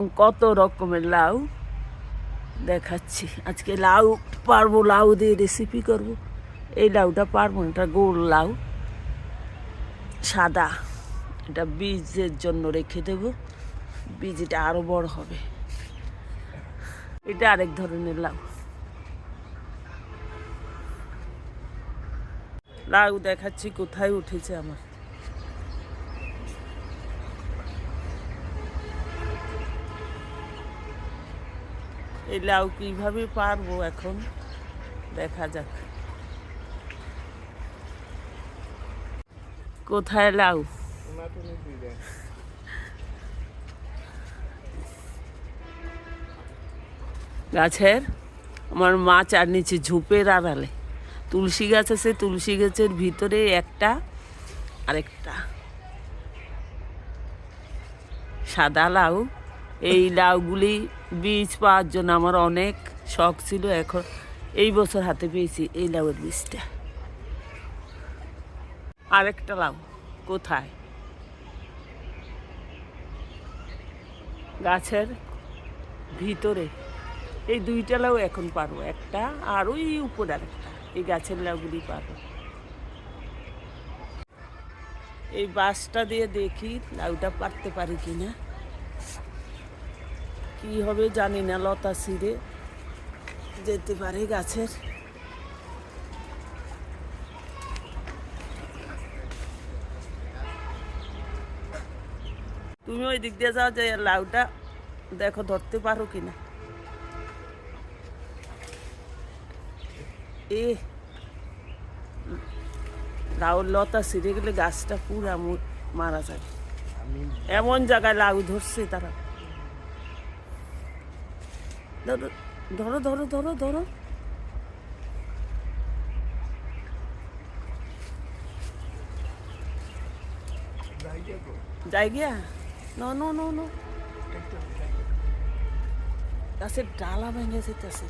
কত রকমের লাউ দেখাচ্ছি। আজকে লাউ, পারব লাউ দিয়ে রেসিপি করব। এই লাউটা পারব এটা গোল লাউ। সাদা, এটা বীজের জন্য রেখে দেব। বীজ এটা আরও বড় হবে। এটা আরেক ধরনের লাউ। লাউ দেখাচ্ছি কোথায় উঠেছে আমার। এই লাউ কীভাবে পারব এখন? দেখা যাক। কোথায় লাউ? গাছের? আমার মাছ আর নিচে ঝোপের আড়ালে। তুলসী গাছ আছে, তুলসী গাছের ভিতরে একটা, আরেকটা। সাদা লাউ। এই লাউগুলি বীজ পাওয়ার জন্য আমার অনেক শখ ছিল, এখন এই বছর হাতে পেয়েছি এই লাউয়ের বীজটা। আরেকটা লাউ, কোথায়? গাছের ভিতরে। এই দুইটা লাউ এখন পারব, একটা আর ওই উপরে আরেকটা, এই গাছের লাউগুলি পারব। এই বাঁশটা দিয়ে দেখি লাউটা পারতে পারি কিনা। কি হবে জানি না লতা ছিঁড়ে যেতে পারে গাছের। তুমি ওই দিক দিয়ে যাও যে লাউটা দেখো ধরতে পারো কিনা। এ লাউ লতা ছিঁড়ে গেলে গাছটা পুরা মারা যাবে। এমন জায়গায় লাউ ধরছে তারা। ধরো ধরো ধরো ধরো যাই গিয়া নো নো নো নো। গাছের ডালা ভেঙে যেতেছে।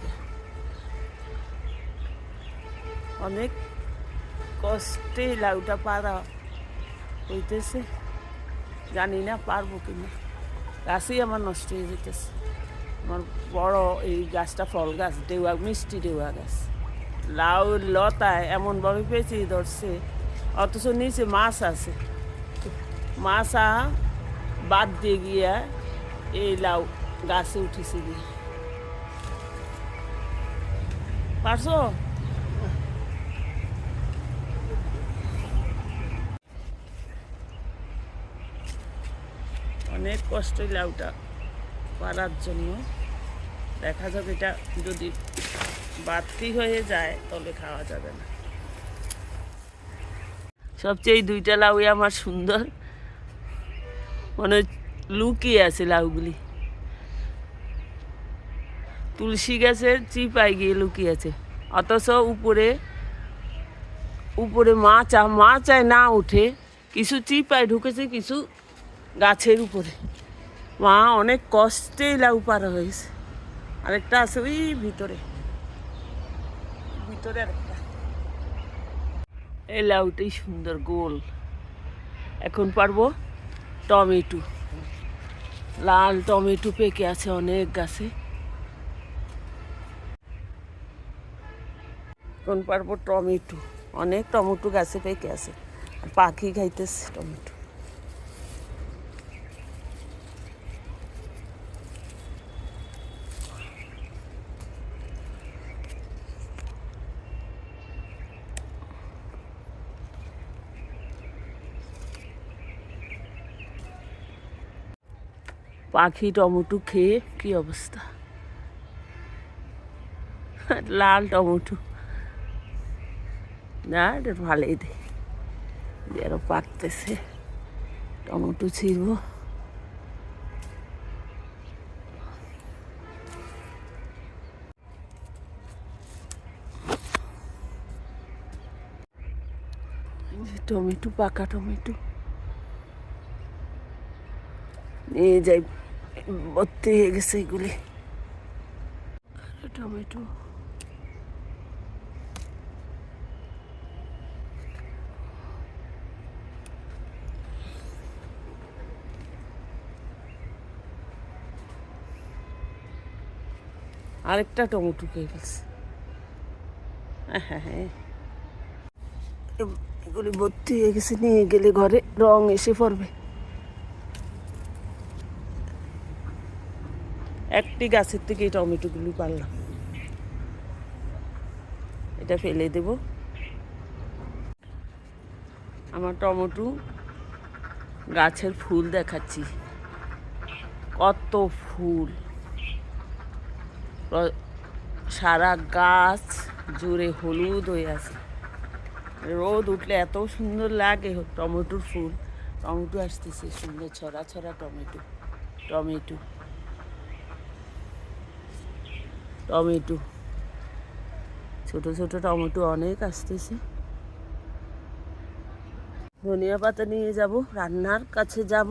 অনেক কষ্টে লাউটা পারা হইতেছে। জানি না পারব কিনা। গাছই আমার নষ্ট হয়ে যেতেছে। আমার বড় এই গাছটা ফল গাছ ডেউয়া মিষ্টি ডেউয়া গাছ। লাউ লতায় এমনভাবে পেঁচি ধরছে, অথচ নিচে মাছ আছে। মাছা বাদ দিয়ে গিয়া এই লাউ গাছে উঠেছে গিয়ে। পারছ? অনেক কষ্ট এই লাউটা। পারার জন্য দেখা যাক এটা যদি বাড়তি হয়ে যায় তাহলে খাওয়া যাবে না। সবচেয়ে এই দুইটা লাউই আমার সুন্দর। মনে লুকিয়ে আছে লাউগুলি। তুলসী গাছের চিপায় গিয়ে লুকিয়ে আছে। অথচ উপরে উপরে মাচা, মাচায় না উঠে কিছু চিপায় ঢুকেছে কিছু গাছের উপরে। মা অনেক কষ্টে লাউ পারা হয়েছে। আরেকটা আছে ওই ভিতরে। ভিতরে আরেকটা। এই লাউটাই সুন্দর, গোল। এখন পারব টমেটো। লাল টমেটো পেকে আছে অনেক গাছে। এখন পারব টমেটো। অনেক টমেটো গাছে পেকে আছে। পাখি খাইতেছে টমেটো। পাখি টমেটো খেয়ে কি অবস্থা? লাল টমেটো। না, এটা ভালোই দে। আরও পাকতেছে। টমেটো ছিড়ব। টমেটো, পাকা টমেটো। নিয়ে যাই ভর্তি হয়ে গেছে এগুলি। টমেটো। আরেকটা টমেটো খেয়ে ফেলছে হ্যাঁ হ্যাঁ এগুলি ভর্তি হয়ে গেছে, নিয়ে গেলে ঘরে রং এসে পড়বে। একটি গাছের থেকে এই টমেটোগুলি পারলাম। এটা ফেলে দেব। আমার টমেটো গাছের ফুল দেখাচ্ছি। কত ফুল। সারা গাছ জুড়ে হলুদ হয়ে আছে। রোদ উঠলে এত সুন্দর লাগে টমেটোর ফুল। টমেটো আসতেছে, সুন্দর ছড়া ছড়া টমেটো টমেটো। টমেটো। ছোট ছোট টমেটো অনেক আসতেছে। ধনিয়া পাতা নিয়ে যাব, রান্নার কাছে যাব।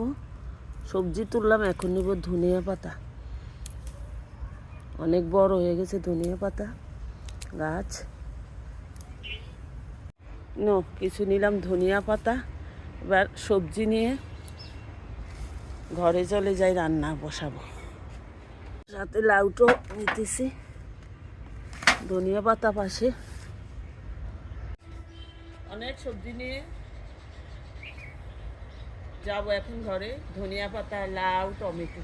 সবজি তুললাম, এখন নিব ধনিয়া পাতা। অনেক বড় হয়ে গেছে ধনিয়া পাতা গাছ। নো, কিছু নিলাম ধনিয়া পাতা। এবার সবজি নিয়ে ঘরে চলে যাই, রান্না বসাবো। সাথে লাউটো নিতেছি। ধনিয়া পাতা পাশে। অনেক সবজি নিয়ে যাব এখন ঘরে। ধনিয়া পাতা লাউ টমেটো।